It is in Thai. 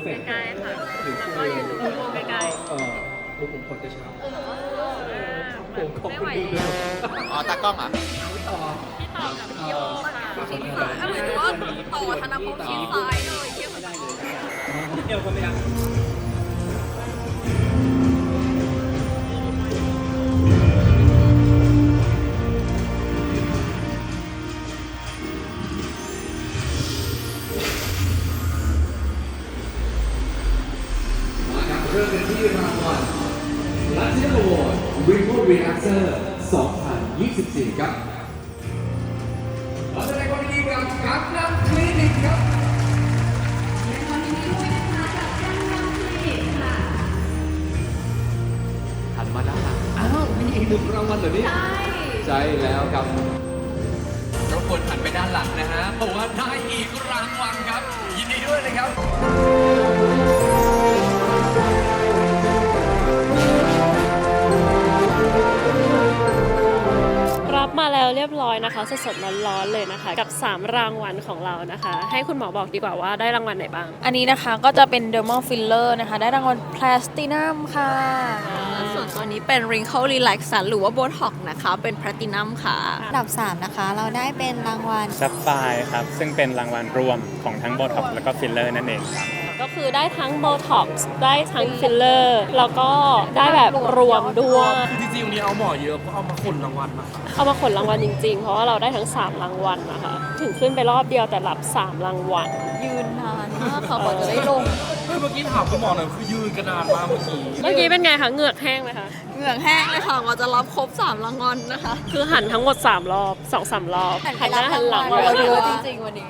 องใกล้ๆค่ะแล้วก็ยืนดูพี่โมใกล้เออผมผมคนจะช้าๆผมขอบไม่คุไหวณดีแล้ด้ววยอ๋อตากล้องเหรอะต่อพี่ต่อกับพี่โมค่ะขอบคุณหมายถึงว่าต่อธนภพชิดซ้ายเลยเทียบกับเที่ยวกันไปยังมาค เริ่มกันที่รางวัล Platinum Award Ripple Reactor 2024 ครับขอแสดงความยินดีกับกังนัมคลินิกครับหันมาด้านหลังอ้าวมีอีกหนึ่งรางวัลเหรอเนี่ยใช่ใช่แล้วครับรบกวนหันไปด้านหลังนะฮะเพราะว่าได้อีกรางวัลครับ ยินดีด้วยเลยครับ เรียบร้อยนะคะสดๆร้อนๆเลยนะคะ กับ 3 รางวัลของเรานะคะ ให้คุณหมอบอกดีกว่าว่าได้รางวัลไหนบ้าง อันนี้นะคะก็จะเป็น dermal filler นะคะ ได้รางวัล platinum ค่ะ ส่วนตัวนี้เป็น wrinkle relaxant หรือว่า botox นะคะ เป็น platinum ค่ะ อันดับ 3 นะคะ เราได้เป็นรางวัล ซับไฟครับ ซึ่งเป็นรางวัลรวมของทั้งโบท็อกแล้วก็ฟิลเลอร์นั่นเองครับ ก็คือได้ทั้งโบท็อกซ์ได้ทั้งฟิลเลอร์แล้วก็ได้แบบรวมด้วย คือจริงๆวันนี้เอาหมอเยอะเพราะเอามาคนรางวัลมาครับเอามาขนรางวัลจริงๆ เพราะว่าเราได้ทั้ง 3 รางวัลนะคะ ถึงขึ้นไปรอบเดียวแต่รับ 3 รางวัล ยืนนานมากค่ะกว่าจะได้ลง เฮ้ยเมื่อกี้ถามคุณหมอหน่อยคือยืนกันนานมากเมื่อกี้เมื่อกี้เป็นไงคะ เหงือกแห้งไหมคะ เหงื่อแห้งเลยค่ะกว่าจะรับครบ3รางวัลนะคะ คือหันทั้งหมด 3 รอบ2-3รอบหันหน้าหันหลัง เราเยอะจริงๆวันนี้